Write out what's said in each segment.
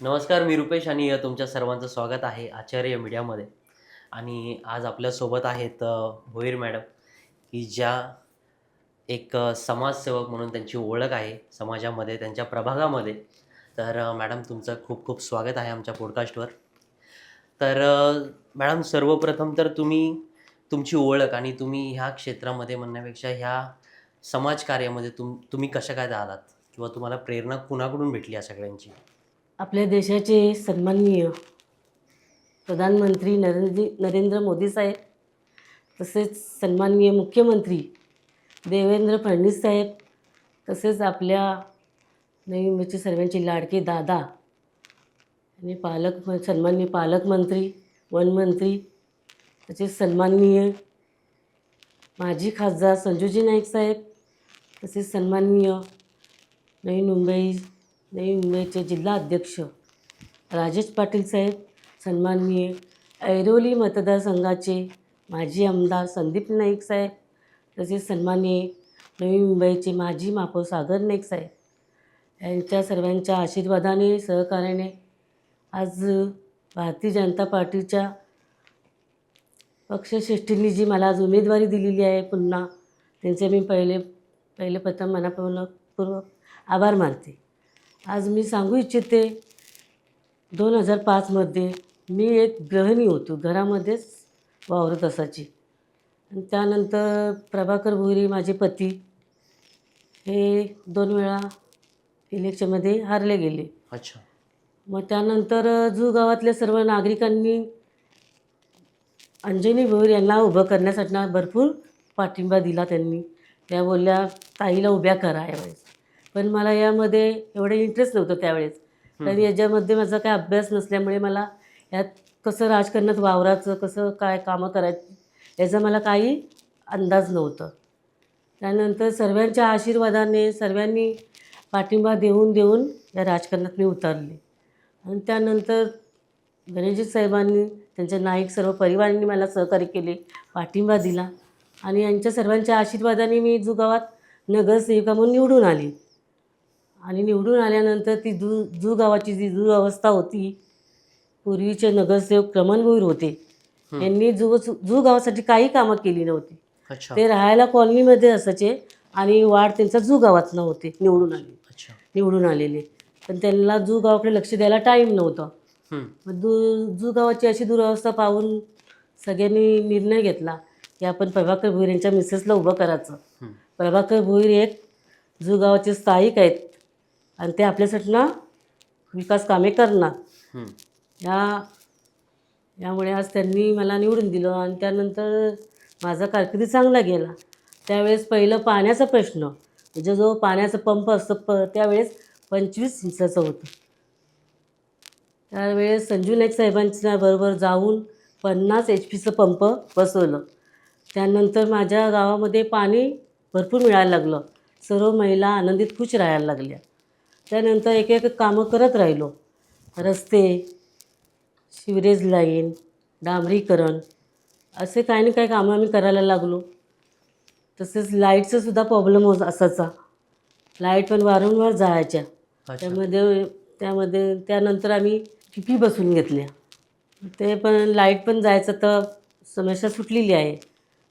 नमस्कार मी रुपेश आणि तुमच्या सर्वांचं स्वागत आहे आचार्य मीडियामध्ये. आणि आज आपल्यासोबत आहेत भोईर मॅडम की ज्या एक समाजसेवक म्हणून त्यांची ओळख आहे समाजामध्ये त्यांच्या प्रभागामध्ये. तर मॅडम तुमचं खूप खूप स्वागत आहे आमच्या पॉडकास्टवर तर मॅडम सर्वप्रथम तर तुम्ही तुमची ओळख आणि तुम्ही ह्या क्षेत्रामध्ये म्हणण्यापेक्षा ह्या समाजकार्यामध्ये तुम तुम्ही कशा काय आलात? किंवा तुम्हाला प्रेरणा कुणाकडून भेटली या सगळ्यांची? आपल्या देशाचे सन्माननीय प्रधानमंत्री नरेंद्र नरेंद्र मोदी साहेब तसेच सन्माननीय मुख्यमंत्री देवेंद्र फडणवीस साहेब तसेच आपल्या नवी मुंबईचे सर्वांचे लाडके दादा आणि पालक सन्माननीय पालकमंत्री वनमंत्री तसेच सन्माननीय माजी खासदार संजूजी नाईक साहेब तसेच सन्माननीय नवी मुंबई नवी मुंबईचे जिल्हा अध्यक्ष राजेश पाटील साहेब सन्माननीय ऐरोली मतदारसंघाचे माजी आमदार संदीप नाईक साहेब तसेच सन्माननीय नवी मुंबईचे माजी महापौर सागर नाईक साहेब यांच्या सर्वांच्या आशीर्वादाने सहकार्याने आज भारतीय जनता पार्टीच्या पक्षश्रेष्ठींनी जी मला आज उमेदवारी दिलेली आहे पुन्हा त्यांचे मी पहिले पहिले प्रथम मनापूर्वक आभार मानते. आज मी सांगू इच्छिते दोन हजार पाचमध्ये मी एक गृहिणी होतो घरामध्येच वावरत असायची. आणि त्यानंतर प्रभाकर भोईरे माझे पती हे दोन वेळा इलेक्शनमध्ये हारले गेले. अच्छा. मग त्यानंतर जू गावातल्या सर्व नागरिकांनी अंजनी भोईर यांना उभं करण्यासाठी भरपूर पाठिंबा दिला त्यांनी. त्या बोलल्या ताईला उभ्या करा यावेळेस. पण मला यामध्ये एवढं इंटरेस्ट नव्हतं त्यावेळेस. कारण याच्यामध्ये माझा काय अभ्यास नसल्यामुळे मला यात कसं राजकारणात वावराचं कसं काय कामं करायची याचा मला काही अंदाज नव्हतं. त्यानंतर सर्वांच्या आशीर्वादाने सर्वांनी पाठिंबा देऊन देऊन या राजकारणात मी उतरले. आणि त्यानंतर गणेशजी साहेबांनी त्यांच्या नाईक सर्व परिवारांनी मला सहकार्य केले पाठिंबा दिला. आणि यांच्या सर्वांच्या आशीर्वादाने मी जुगावात नगरसेविका म्हणून निवडून आली. आणि निवडून आल्यानंतर ती जू जू गावाची जी जू अवस्था होती पूर्वीचे नगरसेवक क्रमण भोईर होते. यांनी जू जू गावासाठी काही कामं केली नव्हती. ते राहायला कॉलनीमध्ये असायचे आणि वाढ त्यांचा जू गावातनं होते निवडून आले. अच्छा. निवडून आलेले. पण त्यांना जू गावाकडे लक्ष द्यायला टाईम नव्हता. दु जू गावाची अशी दुरावस्था पाहून सगळ्यांनी निर्णय घेतला की आपण प्रभाकर भोईर यांच्या मिसेसला उभं करायचं. प्रभाकर भोईर एक जू गावाचे स्थायिक आहेत. आणि ते आपल्यासाठी ना विकास कामे करणार. या यामुळे आज त्यांनी मला निवडून दिलं आणि त्यानंतर माझा कारकिर्दी चांगला गेला. त्यावेळेस पहिलं पाण्याचा प्रश्न म्हणजे जो पाण्याचा पंप असतो प त्यावेळेस पंचवीस इंचाचं होतं. त्यावेळेस संजू नाईक साहेबांच्या बरोबर जाऊन पन्नास एच पीचं पंप बसवलं. त्यानंतर माझ्या गावामध्ये पाणी भरपूर मिळायला लागलं. सर्व महिला आनंदित खुश राहायला लागल्या. त्यानंतर एक एक कामं करत राहिलो. रस्ते शिवरेज लाईन डांबरीकरण असे काही ना काही कामं आम्ही करायला लागलो. तसेच लाईटचा सुद्धा प्रॉब्लेम होत असायचा. लाइट पण वारंवार जायच्या त्यामध्ये त्यामध्ये त्यानंतर आम्ही टिपी बसून घेतल्या. ते पण लाइट पण जायचं तर समस्या सुटलेली आहे.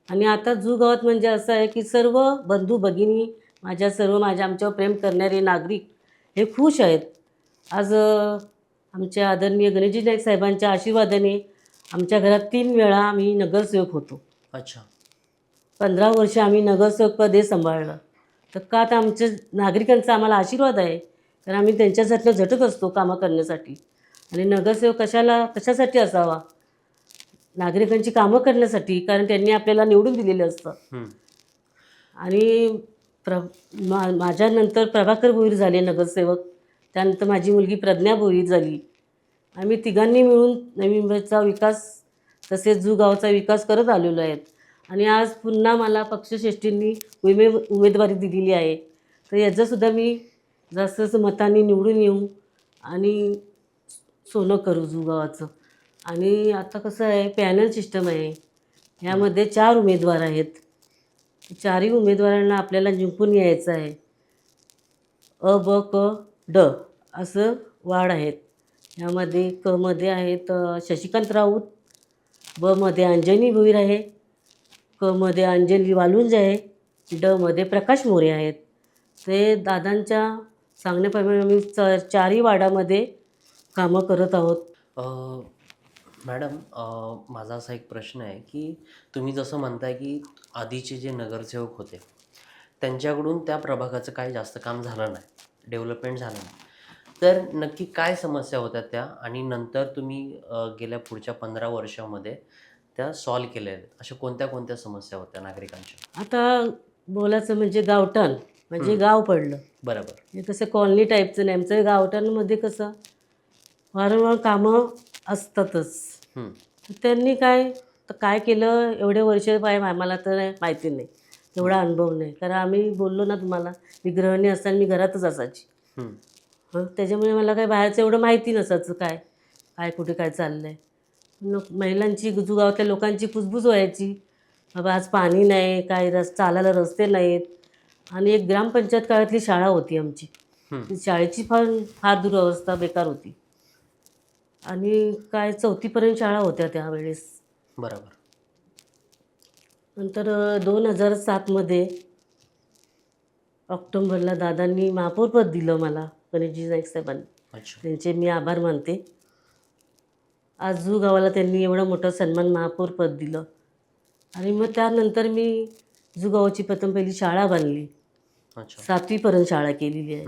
आणि आता जू गावात म्हणजे असं आहे की सर्व बंधू भगिनी माझ्या सर्व माझ्या आमच्यावर प्रेम करणारे नागरिक हे खुश आहेत. आज आमच्या आदरणीय गणेशजी नाईक साहेबांच्या आशीर्वादाने आमच्या घरात तीन वेळा आम्ही नगरसेवक होतो. अच्छा. पंधरा वर्ष आम्ही नगरसेवकपद हे सांभाळलं. तर का तर आमच्या नागरिकांचा आम्हाला आशीर्वाद आहे? तर आम्ही त्यांच्यासाठी झटत असतो कामं करण्यासाठी. आणि नगरसेवक कशाला कशासाठी असावा? नागरिकांची कामं करण्यासाठी कारण त्यांनी आपल्याला निवडून दिलेलं असतं. आणि प्र मा माझ्यानंतर प्रभाकर भोईर झाले नगरसेवक. त्यानंतर माझी मुलगी प्रज्ञा भोईर झाली. आम्ही तिघांनी मिळून नवी मुंबईचा विकास तसेच जुगावचा विकास करत आलेलो आहेत. आणि आज पुन्हा मला पक्षश्रेष्ठींनी उमे उमेदवारी दिलेली आहे. तर याचंसुद्धा मी जास्त जास्त मतांनी निवडून येऊ आणि सोनं करू जुगावाचं आणि आता कसं आहे पॅनल सिस्टम आहे. यामध्ये चार उमेदवार आहेत. चारही उमेदवारांना आपल्याला जिंकून यायचं आहे. अ ब क ड असं वाढ आहेत. यामध्ये कमध्ये आहेत शशिकांत राऊत. ब मध्ये अंजनी भोईर आहे. कमध्ये अंजनी अंजली वालुंज आहे. ड मध्ये प्रकाश मोरे आहेत. ते दादांच्या सांगण्याप्रमाणे आम्ही च चारही वाडामध्ये कामं करत आहोत. मॅडम माझा असा एक प्रश्न आहे की तुम्ही जसं म्हणताय की आधीचे जे नगरसेवक होते त्यांच्याकडून त्या प्रभागाचं काही जास्त काम झालं नाही डेव्हलपमेंट झालं नाही. तर नक्की काय समस्या होत्या त्या आणि नंतर तुम्ही गेल्या पुढच्या पंधरा वर्षामध्ये त्या सॉल्व केल्या आहेत? अशा कोणत्या कोणत्या समस्या होत्या नागरिकांच्या? आता बोलायचं म्हणजे गावठाण म्हणजे. गाव पडलं. बरोबर. हे कसं कॉलनी टाईपचं नाही आमचं गावठाणमध्ये कसं वारंवार कामं असतातच. त्यांनी काय तर काय केलं एवढे वर्ष पाय आम्हाला तर माहिती नाही. तेवढा अनुभव नाही. कारण आम्ही बोललो ना तुम्हाला मी गृहिणी असताना मी घरातच असायची. हं, त्याच्यामुळे मला काय बाहेरचं एवढं माहिती नसायचं काय काय कुठे काय चाललं आहे महिलांची जुगावातल्या लोकांची कुजबूज व्हायची. बाबा आज पाणी नाही काय रस चालायला रस्ते नाहीत. आणि एक ग्रामपंचायत काळातली शाळा होती आमची. शाळेची फार फार दुरवस्था बेकार होती. आणि काय चौथीपर्यंत शाळा होत्या त्यावेळेस. बरोबर. नंतर दोन हजार सातमध्ये ऑक्टोंबरला दादांनी महापौरपद दिलं मला गणेशजी नाईक साहेबांनी. त्यांचे मी आभार मानते. आज गावाला त्यांनी एवढा मोठा सन्मान महापौरपद दिलं. आणि मग त्यानंतर मी जू गावाची प्रथम पहिली शाळा बांधली. सातवीपर्यंत शाळा केलेली आहे.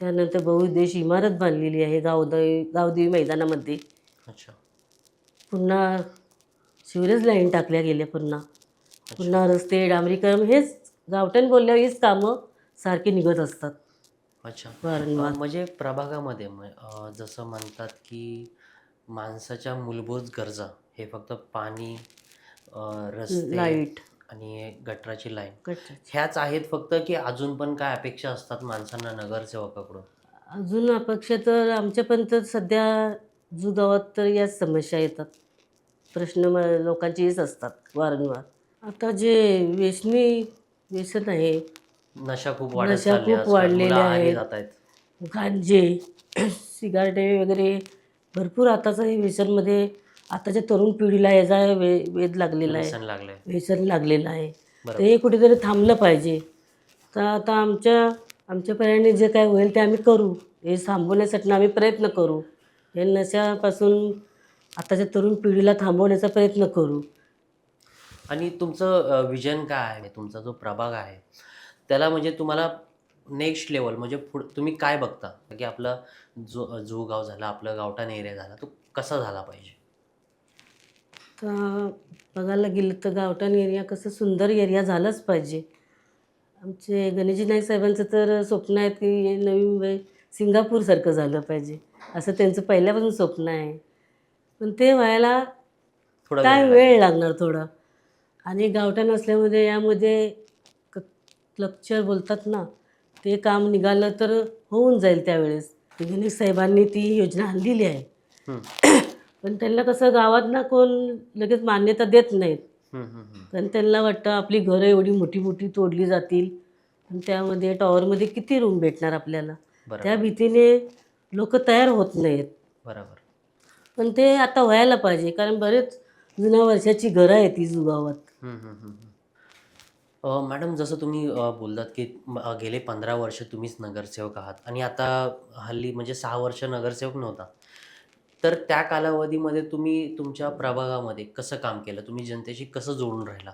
त्यानंतर बहुउद्देश इमारत बांधलेली आहे गावदेवी गावदेवी मैदानामध्ये. अच्छा. पुन्हा शिवरेज लाईन टाकल्या गेल्या पुन्हा. पुन्हा रस्ते डांबरीकरण हेच गावठण बोलल्यावर हीच कामं सारखी निघत असतात. अच्छा. वारंवार. म्हणजे प्रभागामध्ये म- अ, जसं म्हणतात की माणसाच्या मूलभूत गरजा हे फक्त पाणी अ, रस्ते लाइट. आणि गटराची लाईन. ह्याच आहेत फक्त की अजून पण काय अपेक्षा असतात माणसांना नगरसेवकाकडून? अजून अपेक्षा तर आमच्यापर्यंत सध्या जू गावात तर याच समस्या येतात. प्रश्न म लोकांचे हेच असतात वारंवार. आता जे व्यसनी व्यसन आहे नशा खूप वाढत नशा चालल्या खूप आजकाल. वाढलेल्या मुलं आहारी आहेत. जात आहेत. गांजे सिगारेटे वगैरे भरपूर आताचं हे व्यसनमध्ये आताच्या तरुण पिढीला याचा वे वेध लागलेला आहे. व्यसन लागलंय. व्यसन लागलेलं आहे. तर बरोबर. हे कुठेतरी थांबलं पाहिजे. तर आता आमच्या आमच्या पर्यायाने जे काय होईल ते आम्ही करू. हे थांबवण्यासाठी आम्ही प्रयत्न करू. हे नशापासून आताच्या तरुण पिढीला थांबवण्याचा प्रयत्न करू. आणि तुमचं विजन काय आहे? तुमचा जो प्रभाग आहे त्याला म्हणजे तुम्हाला नेक्स्ट लेवल म्हणजे पुढ तुम्ही काय बघता? की आपला जो जो गाव झाला आपलं गावठाण एरिया झाला तो कसा झाला पाहिजे? तर बघायला गेलं तर गावठाण एरिया कसं सुंदर एरिया झालाच पाहिजे. आमचे गणेशजी नाईक साहेबांचं तर स्वप्न आहे की हे नवी मुंबई सिंगापूरसारखं झालं पाहिजे. असं त्यांचं पहिल्यापासून स्वप्न आहे. पण ते व्हायला थोडा काय वेळ लागणार थोडा? आणि गावठाण असल्यामध्ये यामध्ये क क्लक्चर बोलतात ना ते काम निघालं तर होऊन जाईल त्यावेळेस. गणेश साहेबांनी ती योजना आणलेली आहे. पण त्यांना कसं गावात ना कोण लगेच मान्यता देत नाहीत. कारण त्यांना वाटतं आपली घरं एवढी मोठी मोठी तोडली जातील. आणि त्यामध्ये टॉवरमध्ये किती रूम भेटणार आपल्याला? त्या भीतीने लोक तयार होत नाहीत. बरोबर. पण ते आता व्हायला पाहिजे कारण बरेच जुन्या वर्षाची घरं आहेत ती जुगावात. अ, मॅडम जसं तुम्ही अ, बोललात की म- अ, गेले पंधरा वर्ष तुम्हीच नगरसेवक आहात. आणि आता हल्ली म्हणजे सहा वर्ष नगरसेवक नव्हता. तर त्या कालावधीमध्ये तुम्ही तुमच्या प्रभागामध्ये कसं काम केलं? तुम्ही जनतेशी कसं जोडून राहिला?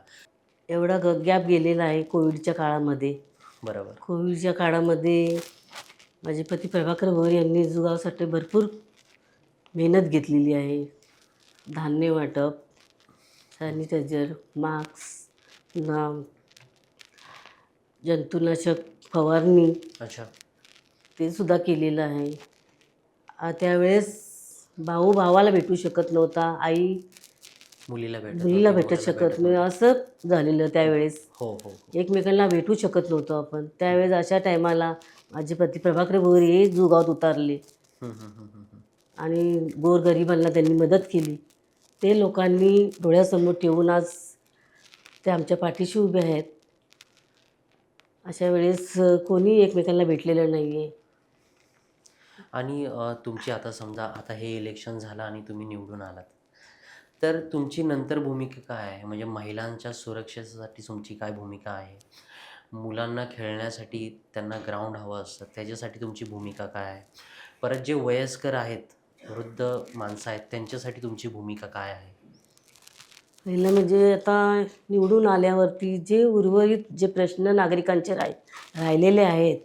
एवढा ग गॅप गेलेला आहे कोविडच्या काळामध्ये. बरोबर. कोविडच्या काळामध्ये माझे पती प्रभाकर भोर यांनी जुगावासाठी भरपूर मेहनत घेतलेली आहे. धान्य वाटप सॅनिटायझर मास्क ना जंतुनाशक फवारणी अच्छा. ते सुद्धा केलेलं आहे. त्यावेळेस भाऊ भावाला भेटू शकत नव्हता आई मुलीला भेटत मुलीला भेटत मुलाला शकत नाही. असं झालेलं त्यावेळेस हो हो हो. एकमेकांना भेटू शकत नव्हतो आपण त्यावेळेस अशा टायमाला माझे पती प्रभाकर भोर हे जुगावात उतारले हं, हं, हं, हं, हं. आणि गोरगरिबांना त्यांनी मदत केली ते लोकांनी डोळ्यासमोर ठेवून आज ते आमच्या पाठीशी उभे आहेत अशा वेळेस अ, कोणी एकमेकांना भेटलेलं नाही आहे आणि तुमची आता समजा आता हे इलेक्शन झालं आणि तुम्ही निवडून आलात. तर तुमची नंतर भूमिका काय आहे? म्हणजे महिलांच्या सुरक्षेसाठी तुमची काय भूमिका आहे? मुलांना खेळण्यासाठी त्यांना ग्राउंड हवं असतं त्याच्यासाठी तुमची भूमिका काय आहे? परत जे वयस्कर आहेत वृद्ध माणसं आहेत त्यांच्यासाठी तुमची भूमिका काय आहे? पहिलं म्हणजे आता निवडून आल्यावरती जे उर्वरित जे प्रश्न नागरिकांचे राह राहिलेले आहेत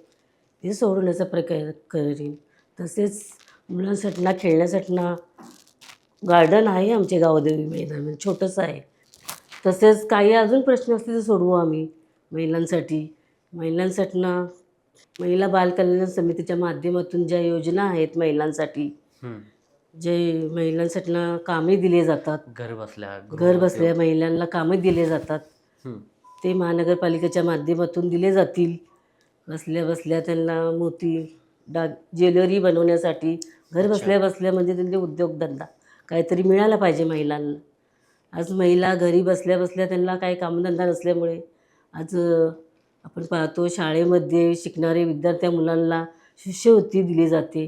ते सोडवण्याचा प्रकार करीन. तसेच मुलांसाठी ना खेळण्यासाठी ना गार्डन आहे आमचे गावदेवी मैदान छोटंसं आहे. तसेच काही अजून प्रश्न असतील तर सोडवू आम्ही महिलांसाठी. महिलांसाठी ना महिला बालकल्याण समितीच्या माध्यमातून ज्या योजना आहेत महिलांसाठी. जे महिलांसाठी ना कामे दिले जातात. घर बसल्या घर बसल्या महिलांना कामे दिले जातात. ते महानगरपालिकेच्या माध्यमातून दिले जातील. बसल्या बसल्या त्यांना मोती डाग ज्वेलरी बनवण्यासाठी घर. बसल्या बसल्या म्हणजे त्यांचे उद्योगधंदा. काहीतरी मिळाला पाहिजे महिलांना. आज महिला घरी बसल्या बसल्या त्यांना काही कामधंदा नसल्यामुळे आज आपण पाहतो शाळेमध्ये शिकणारे विद्यार्थ्या मुलांना शिष्यवृत्ती दिली जाते.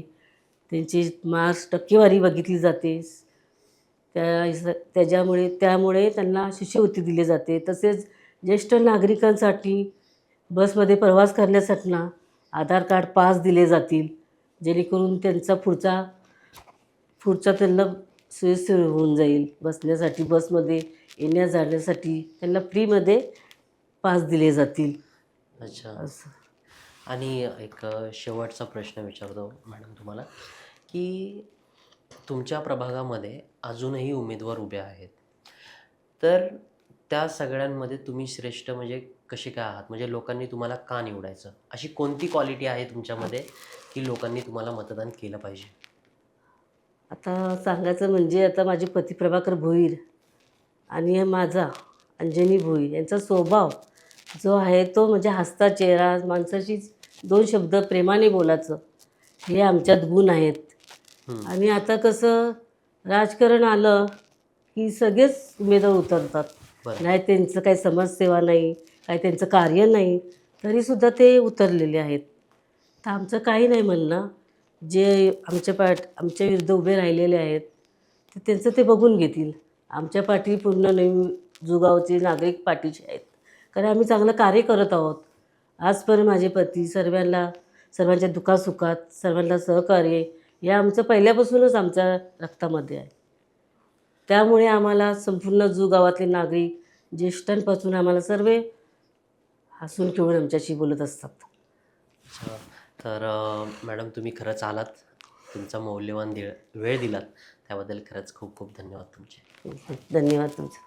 त्यांची मार्क्स टक्केवारी बघितली जाते. त्या त्याच्यामुळे त्यामुळे त्यांना शिष्यवृत्ती दिली जाते. तसेच ज्येष्ठ नागरिकांसाठी बसमध्ये प्रवास करण्यासाठी ना आधार कार्ड पास दिले जातील. जेणेकरून त्यांचा पुढचा पुढचा त्यांना सोयीस्कर होऊन जाईल. बसण्यासाठी बसमध्ये येण्या जाण्यासाठी त्यांना फ्रीमध्ये पास दिले जातील. अच्छा. असं आणि एक शेवटचा प्रश्न विचारतो मॅडम तुम्हाला की तुमच्या प्रभागामध्ये अजूनही उमेदवार उभे आहेत. तर त्या सगळ्यांमध्ये तुम्ही श्रेष्ठ म्हणजे कसे काय आहात? म्हणजे लोकांनी तुम्हाला का निवडायचं? अशी कोणती क्वालिटी आहे तुमच्यामध्ये की लोकांनी तुम्हाला मतदान केलं पाहिजे? आता सांगायचं म्हणजे आता माझे पती प्रभाकर भोईर आणि हे माझा अंजनी भोईर यांचा स्वभाव जो आहे तो म्हणजे हसता चेहरा माणसाशी दोन शब्द प्रेमाने बोलायचं हे आमच्यात गुण आहेत. आणि आता कसं राजकारण आलं की सगळेच उमेदवार उतरतात. नाही त्यांचं काही समाजसेवा नाही काही त्यांचं कार्य नाही तरीसुद्धा ते उतरलेले आहेत. तर आमचं काही नाही म्हणणं. जे आमच्या पाठ आमच्या विरुद्ध उभे राहिलेले आहेत तर त्यांचं ते बघून घेतील. आमच्या पाठी पूर्ण नवीन जुगावचे नागरिक पाठीचे आहेत. कारण आम्ही चांगलं कार्य करत आहोत. आजपर्यंत माझे पती सर्वांना सर्वांच्या दुखासुखात सर्वांना सहकार्य या आमचं पहिल्यापासूनच आमच्या रक्तामध्ये आहे. त्यामुळे आम्हाला संपूर्ण जू गावातले नागरिक ज्येष्ठांपासून आम्हाला सर्व हसून खेळून आमच्याशी बोलत असतात. अच्छा. तर अ, मॅडम तुम्ही खरंच आलात. तुमचा मौल्यवान दे वेळ दिलात. त्याबद्दल खरंच खूप खूप धन्यवाद तुमचे. धन्यवाद तुमचा.